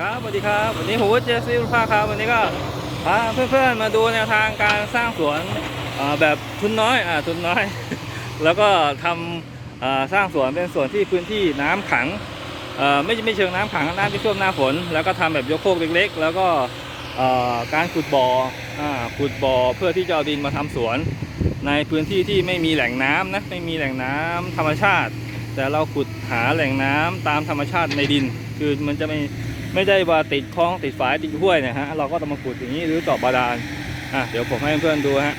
ครับสวัสดีครับวันนี้ผมเจสซี่ลูกค้าครับวันนี้ก็พาเพื่อนๆมาดูแนวทางการสร้างสวนแบบทุนน้อยอ่าทุนน้อย แล้วก็ทำอ่าสร้างสวนเป็นสวนที่พื้นที่น้ำขังเอ่อไม่ไม่เชิงน้ำขังน้ำที่ท่วมหน้าฝน แล้วก็ทำแบบยกโคกเล็ก ๆ แล้วก็การขุดบ่ออ่าขุดบ่อเพื่อที่จะเอาดินมาทำสวน ในพื้นที่ที่ไม่มีแหล่งน้ำนะไม่มีแหล่งน้ำธรรมชาติ แต่เราขุดหาแหล่งน้ำตามธรรมชาติในดิน คือมันจะไม่ ไม่ได้ว่าติดคลองติดฝายติดห้วยเนะฮะเราก็ต้องมาขุดอย่างนี้หรือเจาะบาดาลอะเดี๋ยวผมให้เพื่อนดูฮะ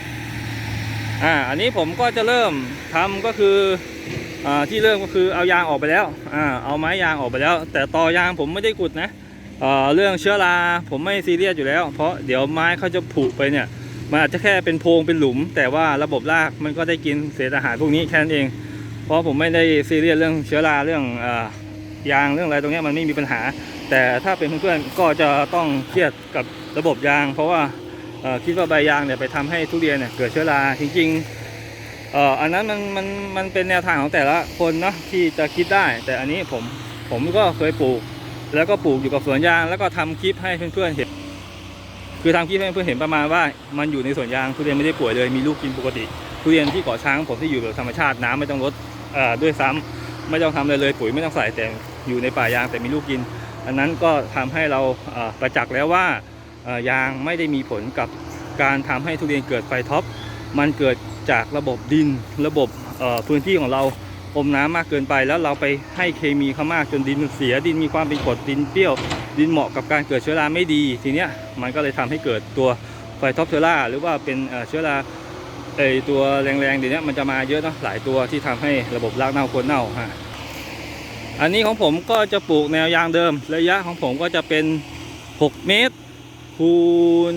อ่าอันนี้ผมก็จะเริ่มทำก็คืออ่าที่เริ่มก็คือเอายางออกไปแล้วอ่าเอาไม้ยางออกไปแล้ว แต่ต่อยางผมไม่ได้ขุดนะเอ่อเรื่องเชื้อราผมไม่ซีเรียสอยู่แล้ว เพราะเดี๋ยวไม้เขาจะผุไปเนี่ยมันอาจจะแค่เป็นโพรงเป็นหลุม แต่ว่าระบบรากมันก็ได้กินเศษอาหารพวกนี้แค่นั้นเอง เพราะผมไม่ได้ซีเรียสเรื่องเชื้อราเรื่องอยางเรื่องอะไรตรงเนี้ยมันไม่มีปัญหา แต่ถ้าเป็นเพื่อนๆก็จะต้องเครียดกับระบบยาง เพราะว่าคิดว่าใบยางเนี่ยไปทำให้ทุเรียนเนี่ยเกิดเชื้อราจริงๆอันนั้นมันมันมันเป็นแนวทางของแต่ละคนเนาะที่จะคิดได้ แต่อันนี้ผมผมก็เคยปลูก แล้วก็ปลูกอยู่กับสวนยาง แล้วก็ทำคลิปให้เพื่อนๆเห็น คือทำคลิปให้เพื่อนๆเห็นประมาณว่า มันอยู่ในสวนยางทุเรียนไม่ได้ป่วยเลยมีลูกกินปกติทุเรียนที่เกาะช้างผมที่อยู่แบบธรรมชาติน้ำไม่ต้องลดด้วยซ้ำไม่ต้องทำอะไรเลยปุ๋ยไม่ต้องใส่แต่อยู่ในป่ายางแต่มีลูกกิน อันนั้นก็ทำให้เราประจักษ์แล้วว่ายางไม่ได้มีผลกับการทำให้ทุเรียนเกิดไฟท็อป มันเกิดจากระบบดินระบบพื้นที่ของเราอมน้ำมากเกินไป แล้วเราไปให้เคมีเขามากจนดินมันเสียดินมีความเป็นกรดดินเปรี้ยว ดินเหมาะกับการเกิดเชื้อราไม่ดี ทีเนี้ยมันก็เลยทำให้เกิดตัวไฟท็อปเชื้อราหรือว่าเป็นเชื้อราไอตัวแรงๆเดี๋ยวนี้มันจะมาเยอะเนาะหลายตัวที่ทำให้ระบบรากเน่าโคนเน่าฮะ อันนี้ของผมก็จะปลูกแนวยางเดิม ระยะของผมก็จะเป็น 6 เมตรคูณ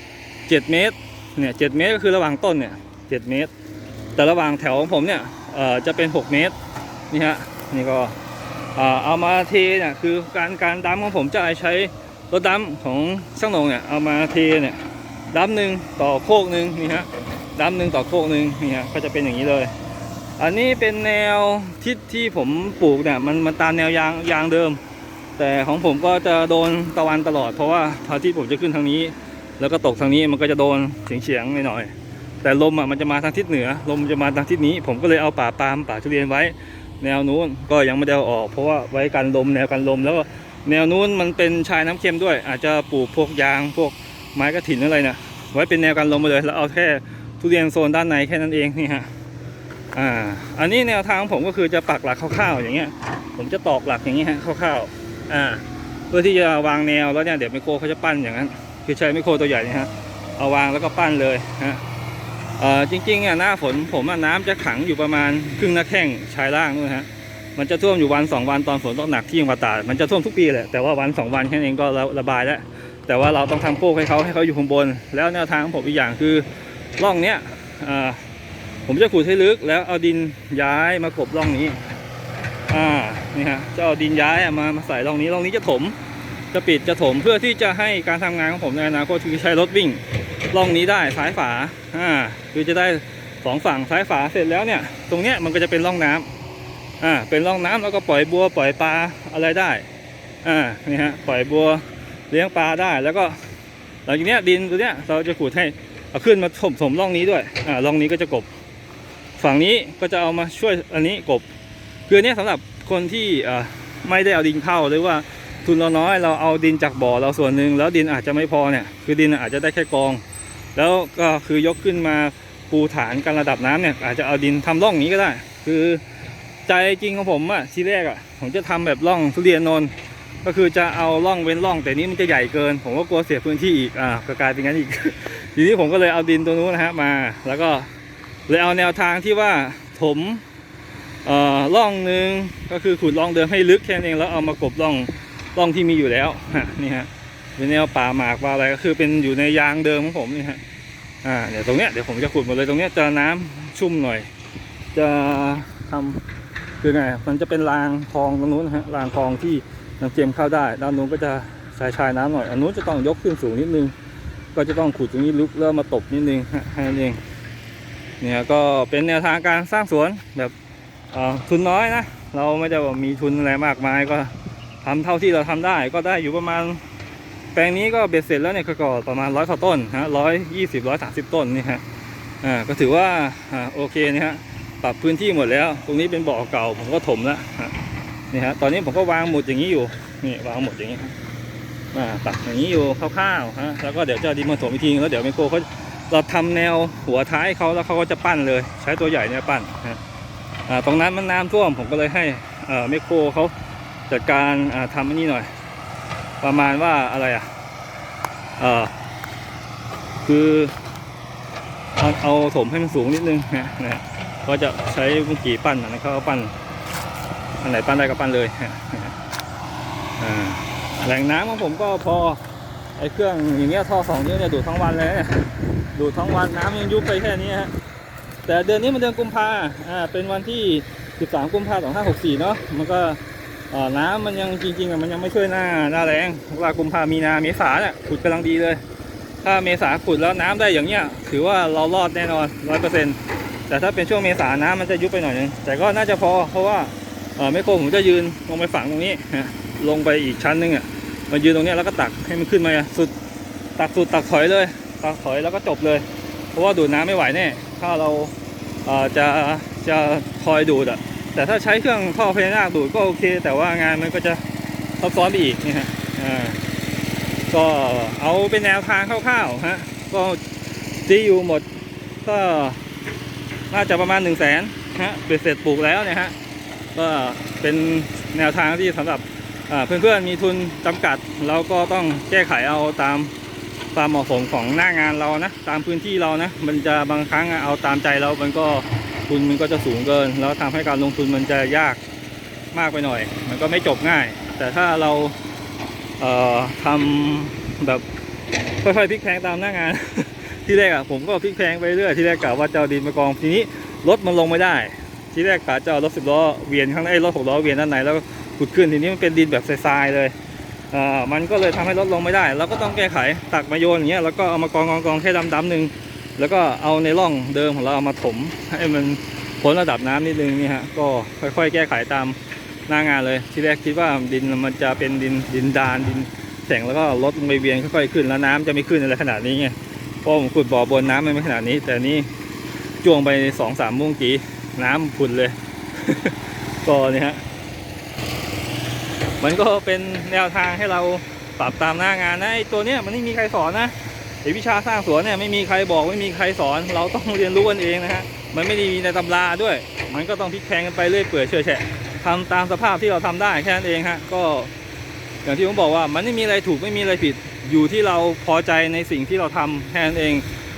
7 เมตรเนี่ย7เมตรก็คือระหว่างต้นเนี่ย7เมตร แต่ระหว่างแถวของผมเนี่ยเอ่อจะเป็น 6 เมตรนี่ฮะนี่ก็เอามาเทเนี่ยคือการการดั้มของผมจะใช้รถดั้มของช่างหนงเนี่ยเอามาเทเนี่ยดั้มหนึ่งต่อโคกหนึ่งนี่ฮะดั้มหนึ่งต่อโคกหนึ่งนี่ฮะก็จะเป็นอย่างนี้เลย อันนี้เป็นแนวทิศที่ผมปลูกเนี่ยมันมันตามแนวยางยางเดิม แต่ของผมก็จะโดนตะวันตลอด เพราะว่าพระอาทิตย์ผมจะขึ้นทางนี้ แล้วก็ตกทางนี้มันก็จะโดนเฉียงเฉียงๆหน่อยๆแต่ลมอะมันจะมาทางทิศเหนือ ลมจะมาทางทิศนี้ ผมก็เลยเอาป่าปาล์มป่าทุเรียนไว้ แนวนู้นก็ยังไม่ได้ออก เพราะว่าไว้กันลมแนวกันลมแล้วก็แนวนู้นมันเป็นชายน้ำเค็มด้วย อาจจะปลูกพวกยางพวกไม้กระถินอะไรเนะไว้เป็นแนวกันลมไปเลยแล้วเอาแค่ทุเรียนโซนด้านในแค่นั้นเองนี่ฮะ อ่า อันนี้แนวทางของผมก็คือจะปักหลักคร่าวๆอย่างเงี้ย ผมจะตอกหลักอย่างนี้ฮะคร่าวๆ อ่า เพื่อที่จะวางแนวแล้วเนี่ยเดี๋ยวไมโครเขาจะปั้นอย่างนั้น คือใช้ไมโครตัวใหญ่นี่ฮะ เอาวางแล้วก็ปั้นเลยฮะเอ่อจริงๆอะหน้าฝนผมอะน้ำจะขังอยู่ประมาณครึ่งหน้าแข้งชายล่างนู่นฮะ มันจะท่วมอยู่วันสองวันตอนฝนตกหนักที่ยังปาตาดมันจะท่วมทุกปีแหละ แต่ว่าวันสองวันแค่นั้นเองก็ระระบายแล้ว แต่ว่าเราต้องทำโคกให้เขาให้เขาอยู่ข้างบน แล้วแนวทางของผมอีกอย่างคือร่องเนี้ยอ่อ ผมจะขุดให้ลึกแล้วเอาดินย้ายมากบร่องนี้ อ่า นี่ฮะ จะเอาดินย้ายมามาใส่ร่องนี้ ร่องนี้จะถม จะปิดจะถมเพื่อที่จะให้การทำงานของผมในอนาคตคือใช้รถวิ่งร่องนี้ได้ซ้ายฝา อ่า คือจะได้สองฝั่งซ้ายฝาเสร็จแล้วเนี่ย ตรงเนี้ยมันก็จะเป็นร่องน้ำอ่า เป็นร่องน้ำแล้วก็ปล่อยบัวปล่อยปลาอะไรได้ อ่า นี่ฮะ ปล่อยบัวเลี้ยงปลาได้ แล้วก็หลังจากเนี้ยดินตัวเนี้ยเราจะขุดให้เอาขึ้นมาถมถมร่องนี้ด้วย อ่า ร่องนี้ก็จะกบ ฝั่งนี้ก็จะเอามาช่วยอันนี้กบคือเนี้ยสำหรับคนที่ไม่ได้เอาดินเข้าหรือว่าทุนเราน้อยเราเอาดินจากบ่อเราส่วนหนึ่งแล้วดินอาจจะไม่พอเนี่ยคือดินอาจจะได้แค่กอง แล้วก็คือยกขึ้นมาปูฐานการระดับน้ำเนี่ยอาจจะเอาดินทำร่องนี้ก็ได้ คือใจจริงของผมอะทีแรกอะผมจะทำแบบร่องทุเรียนนนก็คือจะเอาร่องเว้นร่อง แต่นี้มันจะใหญ่เกิน ผมก็กลัวเสียพื้นที่อีกอ่าก็กลายเป็นงั้นอีกทีนี้ผมก็เลยเอาดินตัวนู้นนะฮะมา แล้วก็ เลยเอาแนวทางที่ว่าถมอ่อร่องหนึ่งก็คือขุดร่องเดิมให้ลึกแค่นั้นเองแล้วเอามากบร่องร่องที่มีอยู่แล้วนี่ฮะเป็นแนวป่าหมากป่าอะไรก็คือเป็นอยู่ในยางเดิมของผมนี่ฮะอ่าเดี๋ยวตรงเนี้ยเดี๋ยวผมจะขุดหมดเลยตรงเนี้ยจะน้ำชุ่มหน่อย จะทำคือไงมันจะเป็นรางคลองตรงนู้นฮะรางคลองที่น้ำเค็มเข้าได้ด้านนู้นก็จะชายชายน้ำหน่อยอันนู้นจะต้องยกขึ้นสูงนิดนึง ก็จะต้องขุดตรงนี้ลึกแล้วมาตบนิดนึงฮะแค่นั้นเอง เนี่ยก็เป็นแนวทางการสร้างสวนแบบทุนน้อยนะ เราไม่ได้ว่ามีทุนอะไรมากมายก็ทำเท่าที่เราทำได้ก็ได้อยู่ประมาณ แปลงนี้ก็เบ็ดเสร็จแล้วเนี่ยก็ประมาณร้อยกว่าต้นฮะร้อยยี่สิบร้อยสามสิบต้นนี่ฮะอ่าก็ถือว่าอ่าโอเคนี่ฮะปรับพื้นที่หมดแล้ว ตรงนี้เป็นบ่อเก่าผมก็ถมแล้วนี่ฮะตอนนี้ผมก็วางหมุดอย่างนี้อยู่นี่วางหมุดอย่างนี้อ่าตักอย่างนี้อยู่คร่าวๆฮะแล้วก็เดี๋ยวจะดินมาถมอีกทีแล้วเดี๋ยวไมโครเขา เราทำแนวหัวท้ายเขาแล้วเขาก็จะปั้นเลย ใช้ตัวใหญ่เนี่ยปั้นฮะตรงนั้นมันน้ำท่วมผมก็เลยให้เมโครเขาจัดการอ่าทำอันนี้หน่อย ประมาณว่าอะไรอะคือเอาเอาถมให้มันสูงนิดนึงนะนะก็จะใช้มุกี่ปั้นนนั้นเขาปั้นอันไหนปั้นได้ก็ปั้นเลยแหล่งน้ำของผมก็พอ ไอ้เครื่องอย่างเงี้ยท่อสองนิ้วเนี่ยดูดทั้งวันเลยเนี่ยดูดทั้งวันน้ำยังยุบไปแค่นี้ฮะแต่เดือนนี้มันเดือนกุมภาอ่าเป็นวันที่ 13 กุมภาพันธ์2564เนาะมันก็เอ่อน้ำมันยังจริงๆอะมันยังไม่ช่วยหน้าหน้าแรงเวลากุมภามีนาเมษาเนี่ยขุดกำลังดีเลย ถ้าเมษาขุดแล้วน้ำได้อย่างเงี้ย ถือว่าเรารอดแน่นอนร้อยเปอร์เซ็นต์แต่ถ้าเป็นช่วงเมษาน้ำมันจะยุบไปหน่อยนึงแต่ก็น่าจะพอเพราะว่าเออไม่โครผมจะยืนลงไปฝังตรงนี้ลงไปอีกชั้นหนึงอะ มายืนตรงนี้แล้วก็ตักให้มันขึ้นมาสุดตักสุดตักถอยเลย ตักถอยแล้วก็จบเลย เพราะว่าดูดน้ำไม่ไหวแน่ถ้าเราเจะจะคอยดูดอะแต่ถ้าใช้เครื่องท่อพญานาคดูดก็โอเค แต่ว่างานมันก็จะซับซ้อนไปอีกนี่ฮะก็เอาเป็นแนวทางคร่าวๆฮะก็จีอยู่หมดก็น่าจะประมาณ1นึ่งแสนฮะเบ็ดเสร็จปลูกแล้วเนี่ยฮะก็เป็นแนวทางที่สำหรับ เพื่อนๆมีทุนจำกัดเราก็ต้องแก้ไขเอาตามความเหมาะสมของหน้างานเรานะ ตามพื้นที่เรานะ มันจะบางครั้งเอาตามใจเรา มันก็ทุนมันก็จะสูงเกิน แล้วทำให้การลงทุนมันจะยากมากไปหน่อย มันก็ไม่จบง่าย แต่ถ้าเราเทำแบบค่อยๆพลิกแพงตามหน้างาน ที่แรกอะผมก็พลิกแพงไปเรื่อยที่แรกกะว่าจะเอาดินมากองทีนี้รถมันลงไม่ได้ ที่แรกกะจะเอารถสิบล้อเวียนข้างในรถหกล้อเวียนด้านในแล้ว ขุดขึ้นทีนี้มันเป็นดินแบบทรายๆเลยเอ่อมันก็เลยทำให้รถลงไม่ได้เราก็ต้องแก้ไขตักมาโยนอย่างเงี้ยแล้วก็เอามากองกองกองแค่ดำๆหนึ่งแล้วก็เอาในร่องเดิมของเราเอามาถมให้มันพ้นระดับน้ำนิดนึงนี่ฮะก็ค่อยๆ แก้ไขตามหน้างานเลยที่แรกคิดว่าดินมันจะเป็นดินดินดานดินแข็งแล้วก็ลดลงไปเวียนค่อยๆขึ้นแล้วน้ำจะไม่ขึ้นอะไรขนาดนี้ไงเพราะผมขุดบ่อบนน้ำมันไม่ขนาดนี้ แต่นี่จ้วงไปสองสามโมุ้งกีน้ำพุนเลย ก็นี่ฮะ มันก็เป็นแนวทางให้เราปรับตามหน้างานนะไอ้ตัวเนี้ยมันไม่มีใครสอนนะไอวิชาสร้างสวนเนี่ยไม่มีใครบอกไม่มีใครสอน เราต้องเรียนรู้กันเองนะฮะมันไม่ได้มีในตำราด้วย มันก็ต้องพลิกแพงกันไปเรื่อยเปื่อยเชื่อยแฉะทำตามสภาพที่เราทำได้แค่นั้นเองฮะก็อย่างที่ผมบอกว่ามันไม่มีอะไรถูกไม่มีอะไรผิดอยู่ที่เราพอใจในสิ่งที่เราทำแค่นั้นเอง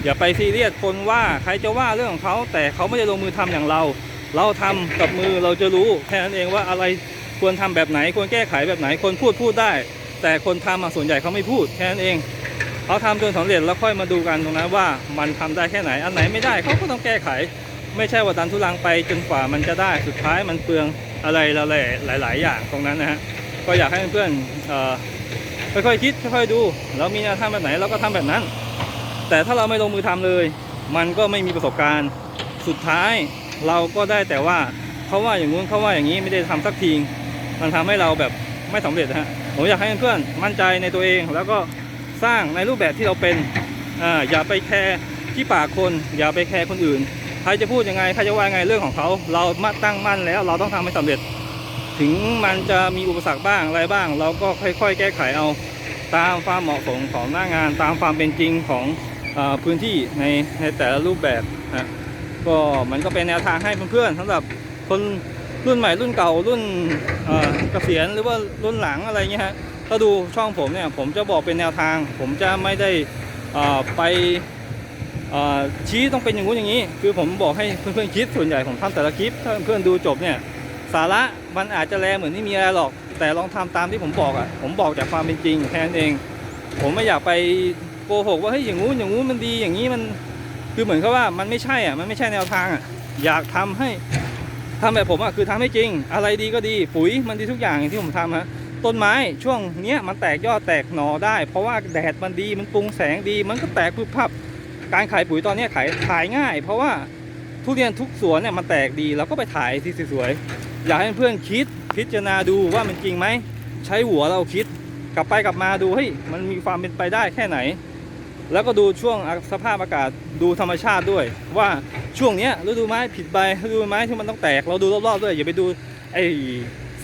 อย่าไปซีเรียสคนว่าใครจะว่าเรื่องของเขาแต่เขาไม่ได้ลงมือทำอย่างเรา เราทำกับมือเราจะรู้แค่นั้นเองว่าอะไร ควรทำแบบไหน ควรแก้ไขแบบไหน คนพูดพูดได้ แต่คนทำส่วนใหญ่เขาไม่พูดแค่นั้นเองเขาทำจนสำเร็จแล้วค่อยมาดูกันตรงนั้นว่ามันทำได้แค่ไหน อันไหนไม่ได้เขาก็ต้องแก้ไข ไม่ใช่ว่าดันทุลังไปจนกว่ามันจะได้สุดท้ายมันเปลืองอะไรหลาย ๆ อย่างตรงนั้นนะฮะก็อยากให้เพื่อนๆเอ่อค่อยๆคิดค่อยๆดูแล้วมีแนวทางแบบไหนเราก็ทำแบบนั้น แต่ถ้าเราไม่ลงมือทำเลย มันก็ไม่มีประสบการณ์ สุดท้ายเราก็ได้แต่ว่าเขาว่าอย่างงู้นเขาว่าอย่างนี้ไม่ได้ทำสักที มันทำให้เราแบบไม่สำเร็จนะฮะผมอยากให้เพื่อนๆมั่นใจในตัวเอง แล้วก็สร้างในรูปแบบที่เราเป็นอ่าอย่าไปแคร์ที่ปากคน อย่าไปแคร์คนอื่นใครจะพูดยังไงใครจะว่ายังไงเรื่องของเขา เรามาตั้งมั่นแล้ว เราต้องทำให้สำเร็จ ถึงมันจะมีอุปสรรคบ้างอะไรบ้าง เราก็ค่อย ๆ แก้ไขเอาตามความเหมาะสมของหน้างานตามความเป็นจริงของอาพื้นที่ในในแต่ละรูปแบบนะก็มันก็เป็นแนวทางให้เพื่อนๆสำหรับคน รุ่นใหม่รุ่นเก่ารุ่นเกษียณหรือว่ารุ่นหลังอะไรเงี้ยฮะถ้าดูช่องผมเนี่ยผมจะบอกเป็นแนวทาง ผมจะไม่ได้อ่อไปชี้ต้องเป็นอย่างงู้นอย่างนี้ คือผมบอกให้เพื่อนๆคิดส่วนใหญ่ผมทำแต่ละคลิปถ้าเพื่อนๆดูจบเนี่ยสาระมันอาจจะแลเหมือนไม่มีอะไรหรอก แต่ลองทำตามที่ผมบอกอะผมบอกจากความเป็นจริงแค่นั้นเอง ผมไม่อยากไปโกหกว่าเฮ้ยอย่างงู้นอย่างงู้นมันดีอย่างนี้มันคือเหมือนกับว่ามันไม่ใช่อะมันไม่ใช่แนวทางอะอยากทำให้ ทำแบบผมอะคือทำให้จริง อะไรดีก็ดีปุ๋ยมันดีทุกอย่างอย่างที่ผมทำฮะต้นไม้ช่วงเนี้ยมันแตกยอดแตกหน่อได้ เพราะว่าแดดมันดีมันปรุงแสงดี มันก็แตกพึบพับ การขายปุ๋ยตอนนี้ขายขายง่าย เพราะว่าทุเรียนทุกสวนเนี่ยมันแตกดีเราก็ไปถ่ายที่สวยๆอยากให้เพื่อนคิดพิจารณาดูว่ามันจริงไหมใช้หัวเราคิดกลับไปกลับมาดูเฮ้ยมันมีความเป็นไปได้แค่ไหน แล้วก็ดูช่วงสภาพอากาศดูธรรมชาติด้วยว่า ช่วงเนี้ยฤดูไม้ผิดใบฤดูไม้ที่มันต้องแตกเราดูรอบๆด้วยอย่าไปดูไอ้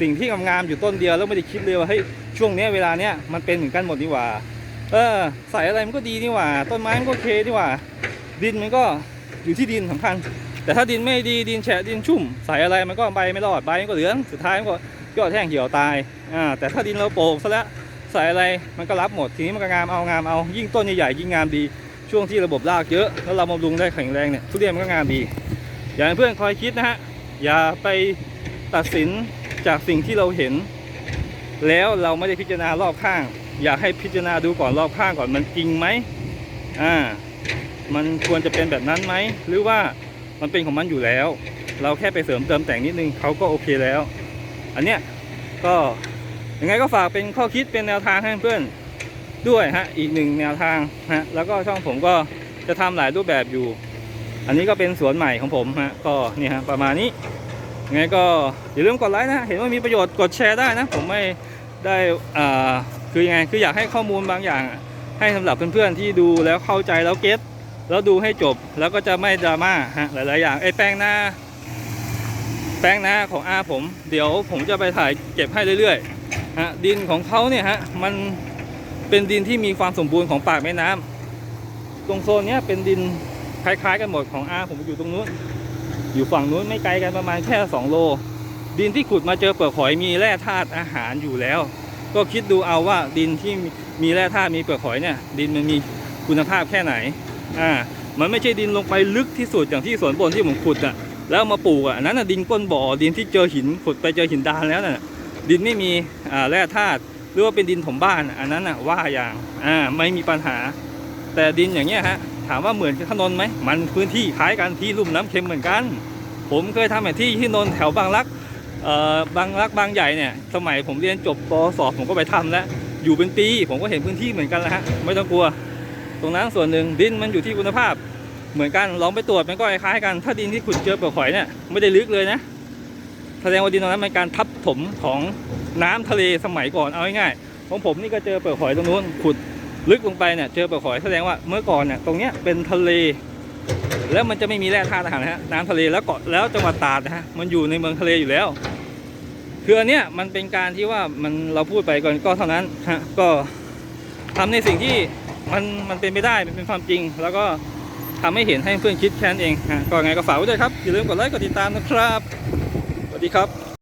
สิ่งที่งามๆอยู่ต้นเดียวแล้วไม่ได้คิดเลยว่าเฮ้ยช่วงเนี้ยเวลาเนี้ยมันเป็นเหมือนกันหมดนี่หว่า เออใส่อะไรมันก็ดีนี่หว่า ต้นไม้มันก็โอเคนี่หว่า ดินมันก็อยู่ที่ดินสำคัญ แต่ถ้าดินไม่ดีดินแฉะดินชุ่ม ใส่อะไรมันก็ใบไม่รอดใบมันก็เหลืองสุดท้ายมันก็ยอดแห้งเหี่ยวตายอ่าแต่ถ้าดินเราโปร่งซะแล้วใส่อะไรมันก็รับหมดทีนี้มันก็งามเอางามเอายิ่งต้นใหญ่ๆยิ่งงามดี ช่วงที่ระบบรากเยอะ แล้วเราบำรุงได้แข็งแรงเนี่ยทุเรียนมันก็งามดี อย่าให้เพื่อนคอยคิดนะฮะ อย่าไปตัดสินจากสิ่งที่เราเห็น แล้วเราไม่ได้พิจารณารอบข้าง อยากให้พิจารณาดูก่อนรอบข้างก่อนมันจริงไหมอ่ามันควรจะเป็นแบบนั้นไหม หรือว่ามันเป็นของมันอยู่แล้ว เราแค่ไปเสริมเติมแต่งนิดนึงเขาก็โอเคแล้ว อันเนี้ยก็ยังไงก็ฝากเป็นข้อคิดเป็นแนวทางให้เพื่อน ด้วยฮะอีกหนึ่งแนวทางฮะแล้วก็ช่องผมก็จะทำหลายรูปแบบอยู่ อันนี้ก็เป็นสวนใหม่ของผมฮะก็นี่ฮะประมาณนี้ยังไงก็อย่าลืมกดไลค์นะเห็นว่ามีประโยชน์กดแชร์ได้นะ ผมไม่ได้อ่าคือยังไงคืออยากให้ข้อมูลบางอย่าง ให้สำหรับเพื่อนๆที่ดูแล้วเข้าใจแล้วเก็ตแล้วดูให้จบแล้วก็จะไม่ดราม่าฮะหลายๆอย่างไอ้แป้งหน้า แป้งหน้าของอาผม เดี๋ยวผมจะไปถ่ายเก็บให้เรื่อยๆฮะดินของเขาเนี่ยฮะมัน เป็นดินที่มีความสมบูรณ์ของปากแม่น้ำตรงโซนเนี้ยเป็นดินคล้ายๆ กันหมดของอาผมอยู่ตรงนู้น อยู่ฝั่งนู้นไม่ไกลกันประมาณแค่ 2 โล ดินที่ขุดมาเจอเปลือกหอยมีแร่ธาตุอาหารอยู่แล้ว ก็คิดดูเอาว่าดินที่มีแร่ธาตุมีเปลือกหอยเนี่ย ดินมันมีคุณภาพแค่ไหน อ่า มันไม่ใช่ดินลงไปลึกที่สุดอย่างที่สวนบนที่ผมขุดอะ แล้วมาปลูกอะนั้นน่ะดินก้นบ่อดินที่เจอหินขุดไปเจอหินดานแล้วน่ะ ดินไม่มีอ่าแร่ธาตุ หรือว่าเป็นดินถมบ้านอันนั้นอะว่าอย่างอ่าไม่มีปัญหา แต่ดินอย่างเงี้ยฮะถามว่าเหมือนกับถนนไหมมันพื้นที่คล้ายกันที่ลุ่มน้ำเค็มเหมือนกัน ผมเคยทำแบบที่ที่นนท์แถวบางรักเอ่อบางรักบางใหญ่เนี่ยสมัยผมเรียนจบปศผมก็ไปทำแล้วอยู่เป็นปีผมก็เห็นพื้นที่เหมือนกันแล้วฮะไม่ต้องกลัว ตรงนั้นส่วนหนึ่งดินมันอยู่ที่คุณภาพ เหมือนกันลองไปตรวจมันก็คล้ายกัน ถ้าดินที่ขุดเจอเปลือกหอยเนี่ยไม่ได้ลึกเลยนะแสดงว่าดินตรงนั้นเป็นการทับถมของ น้ำทะเลสมัยก่อนเอาง่ายๆของผมนี่ก็เจอเปลือกหอยตรงนู้นขุดลึกลงไปเนี่ยเจอเปลือกหอยแสดงว่าเมื่อก่อนเนี่ยตรงเนี้ยเป็นทะเล แล้วมันจะไม่มีแร่ธาตุอาหารนะฮะน้ำทะเลแล้วเกาะแล้วจังหวัดตราดนะฮะมันอยู่ในเมืองทะเลอยู่แล้วคืออันเนี้ยมันเป็นการที่ว่ามันเราพูดไปก่อนก็เท่านั้นฮะก็ทำในสิ่งที่มันมันเป็นไปได้มันเป็นความจริง แล้วก็ทำให้เห็นให้เพื่อนคิดแค่นั้นเองฮะก็ไงก็ฝากไว้ด้วยครับอย่าลืมกดไลค์กดติดตามนะครับสวัสดีครับ